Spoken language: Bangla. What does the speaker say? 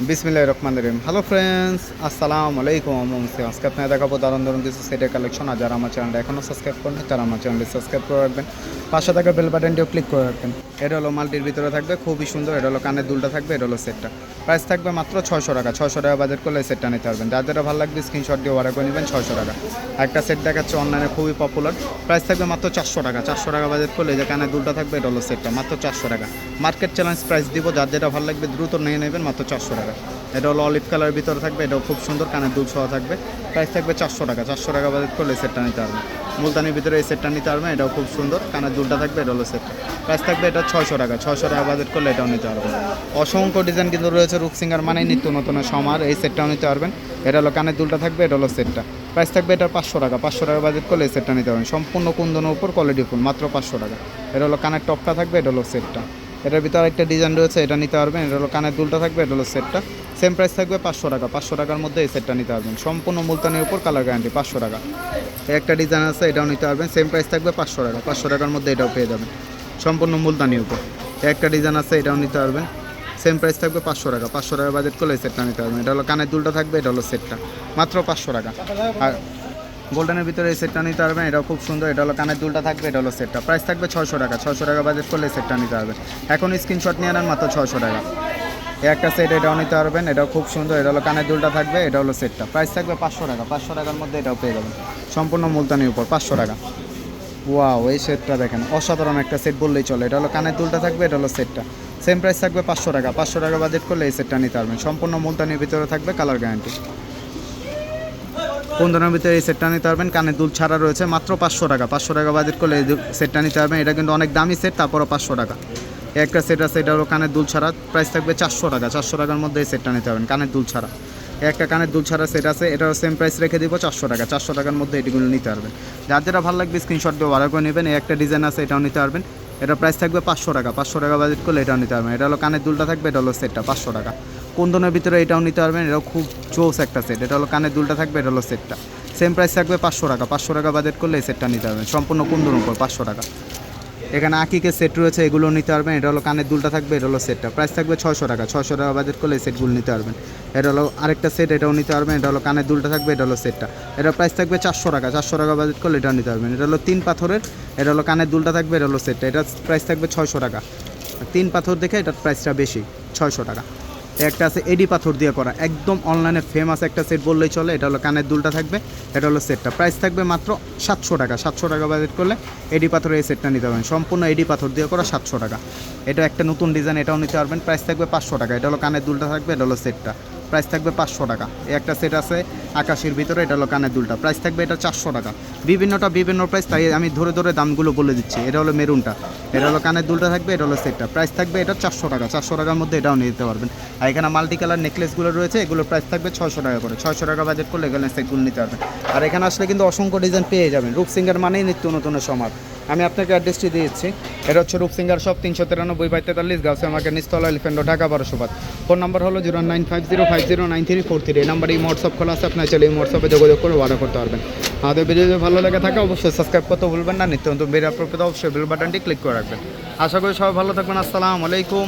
বিসমিল্লাহ রহমান রহিম। হ্যালো ফ্রেন্ডস আসসালামু আলাইকুম। আমসি আজকে আপনার দেখাবো দারুণ দারুণ কিছু সেটের কালেকশন আর যারা আমার চ্যানেলটা এখনও সাবস্ক্রাইব করেন তারা আমার চ্যানেলটি সাবস্ক্রাইব করে রাখবেন। পাশে থাকা বেল বাটনটিও ক্লিক করে রাখবেন। এটা হলো মাল্টির ভিতরে থাকবে, খুবই সুন্দর। এটা হলো কানের দুলটা থাকবে, এটা হলো সেটটা প্রাইস থাকবে মাত্র ছয়শো টাকা। ছয়শো টাকা বাজেট করলে সেটটা নিতে পারবেন। যেটা ভালো লাগবে স্ক্রিনশট দিয়ে অর্ডার করে নেবেন, ছয়শো টাকা। একটা সেট দেখাচ্ছে অনলাইনে খুবই পপুলার প্রাইস থাকবে মাত্র চারশো টাকা। চারশো টাকা বাজেট করলে যে কানের দুলটা থাকবে, এটা হলো সেটটা মাত্র চারশো টাকা। মার্কেট চ্যালেঞ্জ প্রাইস দিব। যার যেটা ভালো লাগবে, দ্রুত নিয়ে নেবেন, মাত্র চারশো টাকা। এটা হলো অলিভ কালারের ভিতরে থাকবে, এটাও খুব সুন্দর, কানের দুল সহ থাকবে। প্রাইস থাকবে চারশো টাকা চারশো টাকা বাজেট করলে এই সেটটা নিতে পারবেন। মুলতানির ভিতরে এই সেটটা নিতে পারবেন, এটাও খুব সুন্দর, কানের দুলটা থাকবে, এটা হলো সেটটা প্রাইস থাকবে এটা ছয়শো টাকা ছয়শো টাকা বাজেট করলে এটাও নিতে পারবেন। অসংখ্য ডিজাইন কিন্তু রয়েছে রুকসিঙ্গার মানে নিত্য নতুন সমার, এই সেটটাও নিতে পারবেন। এটা হলো কানের দুলটা থাকবে, এটা হলো সেটটা প্রাইস থাকবে এটা পাঁচশো টাকা পাঁচশো টাকা বাজেট করলে এই সেটটা নিতে পারবেন। সম্পূর্ণ কুন্দনের উপর কোয়ালিটি ফুল মাত্র পাঁচশো টাকা। এটা হলো কানের টপটা থাকবে, এটা হলো সেটটা এটার ভিতরে একটা ডিজাইন রয়েছে, এটা নিতে পারবেন। এটা হলো কানের দুলটা থাকবে, এটা হলো সেটটা সেম প্রাইস থাকবে পাঁচশো টাকা। পাঁচশো টাকার মধ্যে এই সেটটা নিতে পারবেন। সম্পূর্ণ মুলতানির উপর কালার গ্যারান্টি পাঁচশো টাকা। একটা ডিজাইন আছে, এটাও নিতে পারবেন। সেম প্রাইস থাকবে পাঁচশো টাকা। পাঁচশো টাকার মধ্যে এটাও পেয়ে যাবেন। সম্পূর্ণ মুলতানির উপর। একটা ডিজাইন আছে, এটাও নিতে পারবেন। সেম প্রাইস থাকবে পাঁচশো টাকা। পাঁচশো টাকা বাজেট করলে এই সেটটা নিতে পারবেন। এটা হলো কানের দুলটা থাকবে, এটা হলো সেটটা মাত্র পাঁচশো টাকা। আর গোল্ডেনের ভিতরে এই সেটটা নিতে পারবেন। এটাও খুব সুন্দর। এটা হলো কানের দুলটা থাকবে, এটা হলো সেটটা। প্রাইস থাকবে ছয়শো টাকা। ছয়শো টাকা বাজেট করলে সেটটা নিতে পারবেন। এখন স্ক্রিনশট নিয়ে নেন মাত্র ছয়শো টাকা। একটা সেট এটাও নিতে পারবেন। এটাও খুব সুন্দর। এটা হলো কানের দুলটা থাকবে, এটা হলো সেটটা। প্রাইস থাকবে পাঁচশো টাকা। পাঁচশো টাকার মধ্যে এটাও পেয়ে যাবেন। সম্পূর্ণ মুলতানির উপর, পাঁচশো টাকা। ওয়াও, এই সেটটা দেখেন। অসাধারণ একটা সেট বললেই চলে। এটা হলো কানের দুলটা থাকবে, এটা হলো সেটটা। সেম প্রাইস থাকবে পাঁচশো টাকা। পাঁচশো টাকা বাজেট করলে এই সেটটা নিতে পারবেন। সম্পূর্ণ মুলতানির ভিতরে থাকবে কালার গ্যারান্টি পনেরোর ভিতরে এই সেটটা নিতে পারবেন। কানের দুল ছাড়া রয়েছে মাত্র পাঁচশো টাকা। পাঁচশো টাকা বাজেট করলে এই সেটটা নিতে পারবেন। এটা কিন্তু অনেক দামি সেট, তারপরও পাঁচশো টাকা। একটা সেট আছে, এটা হলো কানের দুল ছাড়া। প্রাইস থাকবে চারশো টাকা। চারশো টাকার মধ্যে এই সেটটা নিতে পারবেন, কানের দুল ছাড়া। একটা কানের দুল ছাড়া সেট আছে এটারও সেম প্রাইস রেখে দিব চারশো টাকা। চারশো টাকার মধ্যে এটিগুলো নিতে পারবেন। যার যেটা ভালো লাগবে স্ক্রিনশট দিয়ে অর্ডার করে নেবেন। এই একটা ডিজাইন আছে, এটাও নিতে পারবেন। এটা প্রাইস থাকবে পাঁচশো টাকা। পাঁচশো টাকা বাজেট করলে এটাও নিতে পারবেন। এটা হলো কানের দুলটা থাকবে, এটা হলো সেটটা, পাঁচশো টাকা। কুন্দনের ভিতরে এটাও নিতে পারবেন এটাও খুব জোস একটা সেট এটা হলো কানের দুলটা থাকবে এটা হলো সেটটা সেম প্রাইস থাকবে পাঁচশো টাকা পাঁচশো টাকা বাজেট করলে এই সেটটা নিতে পারবেন সম্পূর্ণ কুন্দন উপর পাঁচশো টাকা এখানে আকিকে সেট রয়েছে এগুলো নিতে পারবেন এটা হলো কানের দুলটা থাকবে এটা হলো সেটটা প্রাইস থাকবে ছয়শো টাকা ছয়শো টাকা বাজেট করলে এই সেটগুলো নিতে পারবেন এটা হলো আরেকটা সেট এটাও নিতে পারবেন এটা হলো কানের দুলটা থাকবে এটা হলো সেটটা এটা প্রাইস থাকবে চারশো টাকা চারশো টাকা বাজেট করলে এটাও নিতে পারবেন এটা হলো তিন পাথরের এটা হলো কানের দুলটা থাকবে এটা হলো সেটটা এটা প্রাইস থাকবে ছয়শো টাকা তিন পাথর দেখে এটার প্রাইসটা বেশি ছয়শো টাকা একটা আছে এডি পাথর দিয়ে করা। একদম অনলাইনে ফেমাস একটা সেট বললেই চলে, এটা হলো কানের দুলটা থাকবে, এটা হলো সেটটা প্রাইস থাকবে মাত্র সাতশো টাকা সাতশো টাকা বাজেট করলে এডি পাথরের এই সেটটা নিতে পারবেন। সম্পূর্ণ এডি পাথর দিয়ে করা সাতশো টাকা। এটা একটা নতুন ডিজাইন এটাও নিতে পারবেন। প্রাইস থাকবে পাঁচশো টাকা। এটা হলো কানের দুলটা থাকবে, এটা হলো সেটটা প্রাইস থাকবে পাঁচশো টাকা। একটা সেট আছে আকাশের ভিতরে, এটা হলো কানের দুলটা। প্রাইস থাকবে এটা চারশো টাকা। বিভিন্নটা বিভিন্ন প্রাইস তাই আমি ধরে ধরে দামগুলো বলে দিচ্ছি। এটা হলো মেরুনটা। এটা হলো কানের দুলটা থাকবে, এটা হলো সেটটা প্রাইস থাকবে এটা চারশো টাকা। চারশো টাকার মধ্যে এটাও নিয়ে দিতে পারবেন। আর এখানে মাল্টি কালার নেকলেসগুলো রয়েছে এগুলোর প্রাইস থাকবে ছয়শো টাকা করে। ছয়শো টাকা বাজেট করলে এখানে সেটগুলো নিতে পারবেন। আর এখানে আসলে কিন্তু অসংখ্য ডিজাইন পেয়ে যাবেন। রূপসিঙ্গার মানেই নিত্য নতুন সমাজ আমি আপনাকে অ্যাড্রেসটি দিয়েছি। এটা হচ্ছে রূপসিঙ্গার সব তিনশো তিরানব্বই বাই তেতাল্লিশ গাছে আমাকে নিস্তলা এলিফেন্ট ঢাকা, বারোশো ফোন নাম্বার হলো zero nine five zero five zero nine three four three, এই নাম্বারে এই হোয়াটসঅ্যাপ খোলা আছে, আপনার চলে এই হোয়াটসঅ্যাপে যোগাযোগ করে অর্ডার করতে পারবেন। আমাদের ভিডিও ভালো লাগে থাকে, অবশ্যই সাবস্ক্রাইব করতে ভুলবেন না, নিত্য নতুন বেরিয়ে প্রকৃত অবশ্যই বেল বাটনটি ক্লিক করে রাখবেন। আশা করি সবাই ভালো থাকবেন, আসসালামু আলাইকুম।